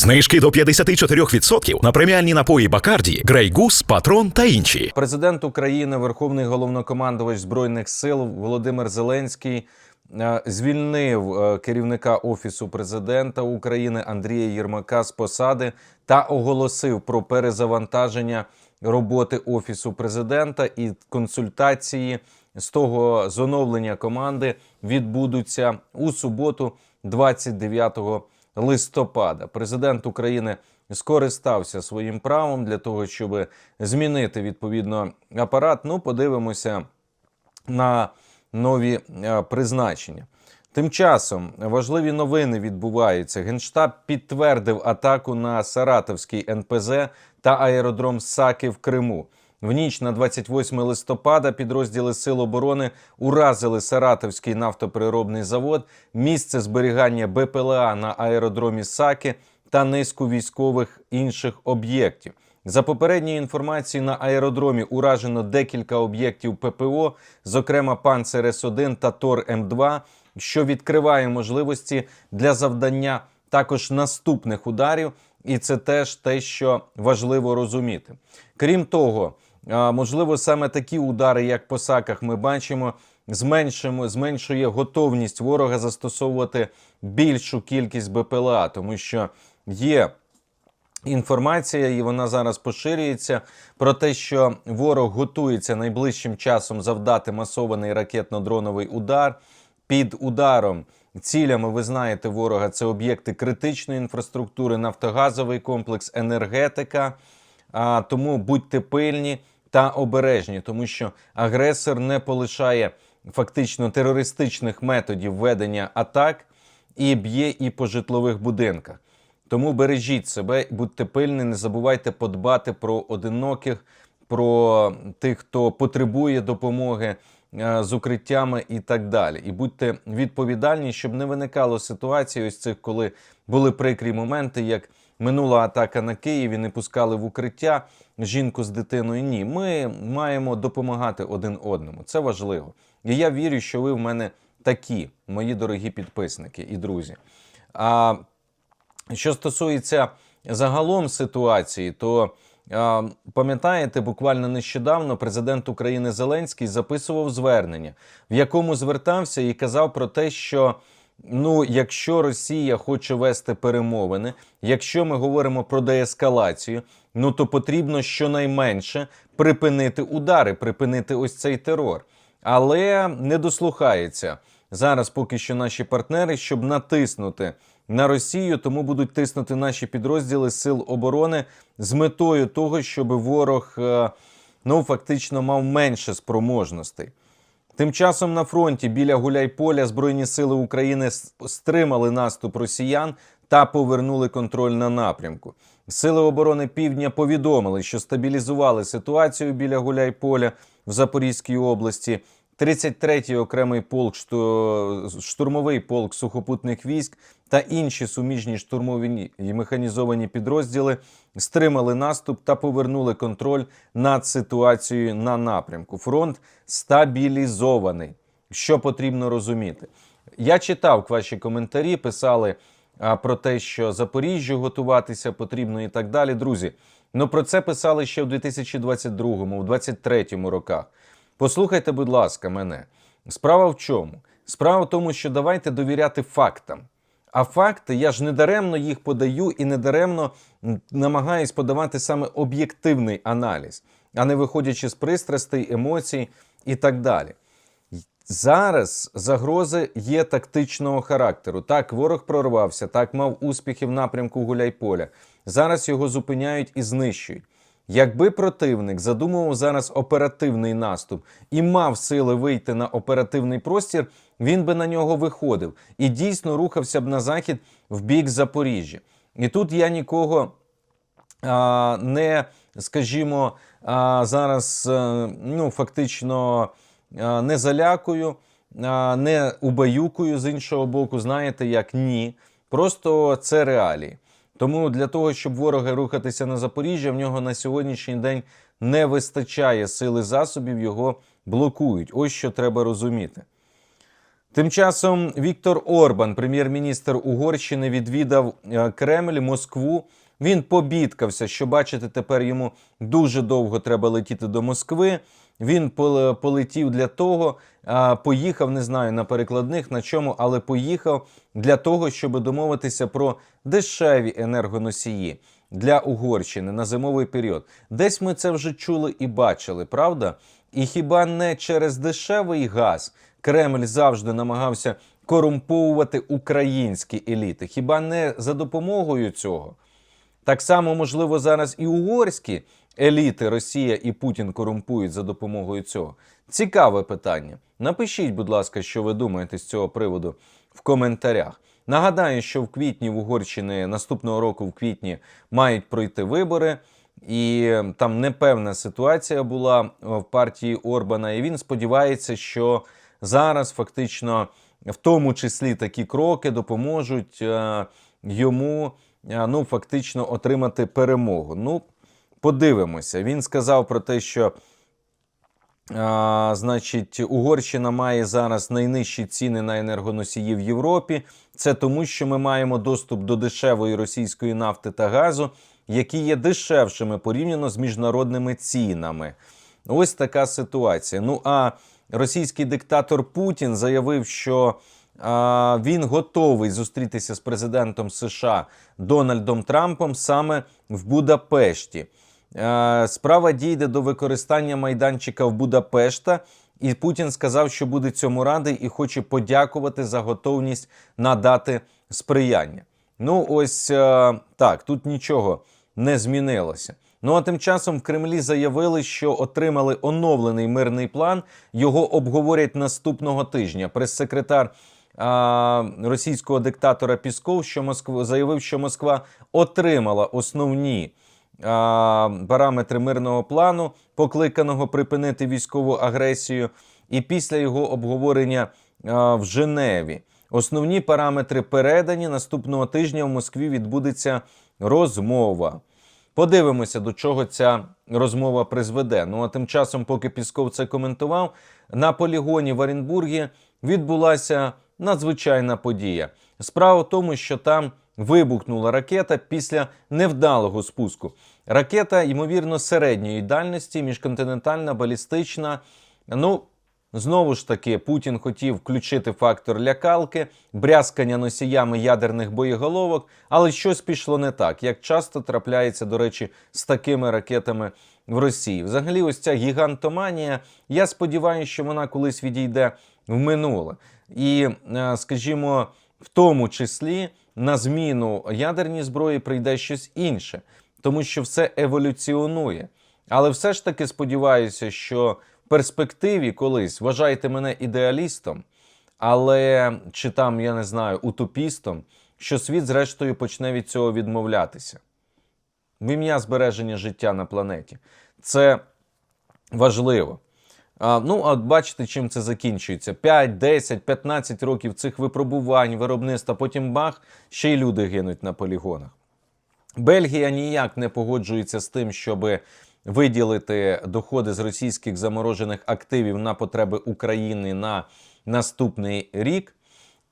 Знижки до 54% на преміальні напої Бакарді, Грей Гус, Патрон та інші. Президент України, Верховний головнокомандувач Збройних сил Володимир Зеленський е, звільнив е, керівника офісу президента України Андрія Єрмака з посади та оголосив про перезавантаження роботи офісу президента і консультації з того з оновлення команди відбудуться у суботу, 29 листопада. Президент України скористався своїм правом для того, щоб змінити відповідно апарат. Ну, подивимося на нові е, призначення. Тим часом важливі новини відбуваються. Генштаб підтвердив атаку на Саратовський НПЗ та аеродром Саки в Криму. В ніч на 28 листопада підрозділи Сил оборони уразили Саратовський нафтопереробний завод, місце зберігання БПЛА на аеродромі Саки та низку військових інших об'єктів. За попередньою інформацією, на аеродромі уражено декілька об'єктів ППО, зокрема Панцер С1 та Тор М2, що відкриває можливості для завдання також наступних ударів, і це теж те, що важливо розуміти. Крім того, можливо, саме такі удари, як по саках, ми бачимо, зменшує готовність ворога застосовувати більшу кількість БПЛА, тому що є інформація, і вона зараз поширюється про те, що ворог готується найближчим часом завдати масований ракетно-дроновий удар. Під ударом цілями, ви знаєте, ворога це об'єкти критичної інфраструктури, нафтогазовий комплекс, енергетика. А, тому будьте пильні та обережні, тому що агресор не полишає фактично терористичних методів ведення атак і б'є і по житлових будинках. Тому бережіть себе, будьте пильні, не забувайте подбати про одиноких, про тих, хто потребує допомоги е, з укриттями і так далі. І будьте відповідальні, щоб не виникало ситуації, ось цих, коли були прикрі моменти, як минула атака на Київ і не пускали в укриття жінку з дитиною. Ні, ми маємо допомагати один одному. Це важливо. І я вірю, що ви в мене такі, мої дорогі підписники і друзі. А що стосується загалом ситуації, то пам'ятаєте, буквально нещодавно президент України Зеленський записував звернення, в якому звертався і казав про те, що ну, якщо Росія хоче вести перемовини, якщо ми говоримо про деескалацію, ну то потрібно щонайменше припинити удари, припинити ось цей терор. Але не дослухається зараз поки що наші партнери, щоб натиснути на Росію, тому будуть тиснути наші підрозділи Сил оборони з метою того, щоб ворог е, ну фактично мав менше спроможностей. Тим часом на фронті біля Гуляйполя Збройні сили України стримали наступ росіян та повернули контроль на напрямку. Сили оборони Півдня повідомили, що стабілізували ситуацію біля Гуляйполя в Запорізькій області. 33-й окремий полк, штурмовий полк сухопутних військ та інші суміжні штурмові і механізовані підрозділи стримали наступ та повернули контроль над ситуацією на напрямку. Фронт стабілізований. Що потрібно розуміти? Я читав ваші коментарі, писали про те, що Запоріжжю готуватися потрібно і так далі. Друзі, ну про це писали ще в 2022, в 2023 роках. Послухайте, будь ласка, мене. Справа в чому? Справа в тому, що давайте довіряти фактам. А факти я ж не даремно їх подаю і не даремно м, намагаюсь подавати саме об'єктивний аналіз, а не виходячи з пристрастей, емоцій і так далі. Зараз загрози є тактичного характеру. Так, ворог прорвався, так мав успіхи в напрямку Гуляйполя. Зараз його зупиняють і знищують. Якби противник задумував зараз оперативний наступ і мав сили вийти на оперативний простір, він би на нього виходив і дійсно рухався б на захід в бік Запоріжжя. І тут я нікого а, не, скажімо, а, зараз е, ну, фактично а, не залякую, а, не убаюкую з іншого боку, знаєте, як ні. Просто це реалії. Тому для того, щоб ворога рухатися на Запоріжжя, в нього на сьогоднішній день не вистачає сили засобів, його блокують. Ось що треба розуміти. Тим часом Віктор Орбан, прем'єр-міністр Угорщини, відвідав е, Кремль, Москву. Він побідкався, що бачите, тепер йому дуже довго треба летіти до Москви. Він полетів для того, поїхав, не знаю на перекладних на чому, але поїхав для того, щоб домовитися про дешеві енергоносії для Угорщини на зимовий період. Десь ми це вже чули і бачили, правда? І хіба не через дешевий газ Кремль завжди намагався корумповувати українські еліти? Хіба не за допомогою цього? Так само, можливо, зараз і угорські еліти Росія і Путін корумпують за допомогою цього. Цікаве питання. Напишіть, будь ласка, що ви думаєте з цього приводу в коментарях. Нагадаю, що в квітні в Угорщині наступного року, в квітні, мають пройти вибори, і там непевна ситуація була е, в партії Орбана. І він сподівається, що зараз фактично, в тому числі, такі кроки допоможуть е, йому е, ну, фактично отримати перемогу. Ну, подивимося. Він сказав про те, що а, значить, Угорщина має зараз найнижчі ціни на енергоносії в Європі. Це тому, що ми маємо доступ до дешевої російської нафти та газу, які є дешевшими порівняно з міжнародними цінами. Ось така ситуація. Ну а російський диктатор Путін заявив, що він готовий зустрітися з президентом США Дональдом Трампом саме в Будапешті. Е, Справа дійде до використання майданчика в Будапешта, і Путін сказав, що буде цьому радий і хоче подякувати за готовність надати сприяння. Ну, ось е, так, тут нічого не змінилося. Ну а тим часом в Кремлі заявили, що отримали оновлений мирний план. Його обговорять наступного тижня. Прес-секретар а, російського диктатора Пісков, що Москва заявив, що Москва отримала основні параметри мирного плану, покликаного припинити військову агресію, і після його обговорення в Женеві. Основні параметри передані. Наступного тижня в Москві відбудеться розмова. Подивимося, до чого ця розмова призведе. Ну а тим часом, поки Пісков це коментував, на полігоні в Оренбургі відбулася надзвичайна подія. Справа в тому, що там вибухнула ракета після невдалого спуску. Ракета, ймовірно, середньої дальності, міжконтинентальна, балістична. Ну, Знову ж таки, Путін хотів включити фактор лякалки, брязкання носіями ядерних боєголовок, але щось пішло не так, як часто трапляється, до речі, з такими ракетами в Росії. Взагалі, ось ця гігантоманія. Я сподіваюся, що вона колись відійде в минуле. І, е, скажімо, в тому числі на зміну ядерній зброї прийде щось інше, тому що все еволюціонує. Але все ж таки сподіваюся, що перспективі колись вважайте мене ідеалістом, але чи там, я не знаю, утопістом, що світ, зрештою, почне від цього відмовлятися. В ім'я збереження життя на планеті. Це важливо. А, ну, от бачите, чим це закінчується: 5, 10, 15 років цих випробувань, виробництва, потім бах, ще й люди гинуть на полігонах. Бельгія ніяк не погоджується з тим, щоб виділити доходи з російських заморожених активів на потреби України на наступний рік.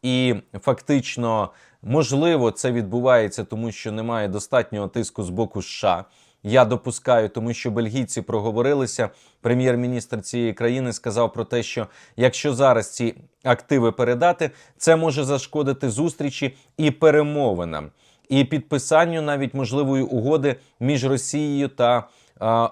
І фактично, можливо, це відбувається, тому що немає достатнього тиску з боку США. Я допускаю, тому що бельгійці проговорилися. Прем'єр-міністр цієї країни сказав про те, що якщо зараз ці активи передати, це може зашкодити зустрічі і перемовинам, і підписанню навіть можливої угоди між Росією та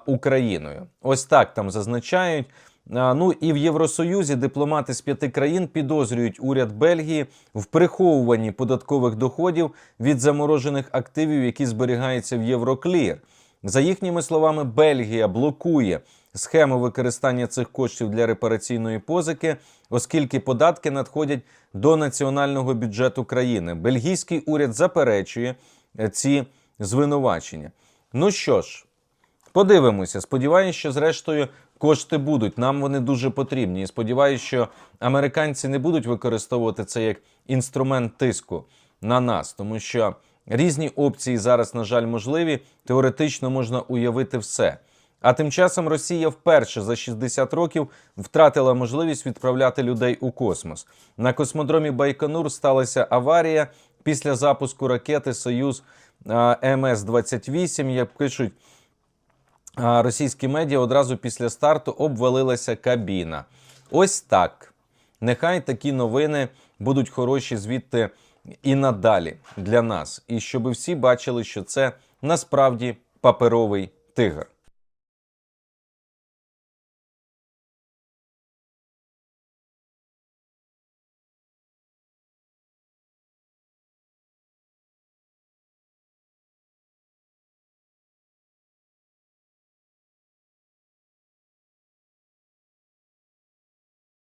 Україною. Ось так там зазначають. Ну і в Євросоюзі дипломати з п'яти країн підозрюють уряд Бельгії в приховуванні податкових доходів від заморожених активів, які зберігаються в Євроклір. За їхніми словами, Бельгія блокує схему використання цих коштів для репараційної позики, оскільки податки надходять до національного бюджету країни. Бельгійський уряд заперечує ці звинувачення. Ну що ж, Подивимося. Сподіваюся, що зрештою кошти будуть. Нам вони дуже потрібні. І сподіваюся, що американці не будуть використовувати це як інструмент тиску на нас, тому що різні опції зараз, на жаль, можливі. Теоретично можна уявити все. А тим часом Росія вперше за 60 років втратила можливість відправляти людей у космос. На космодромі Байконур сталася аварія після запуску ракети Союз МС-28. Як пишуть російські медіа, одразу після старту обвалилася кабіна. Ось так. Нехай такі новини будуть хороші звідти і надалі для нас. І щоб всі бачили, що це насправді паперовий тигр.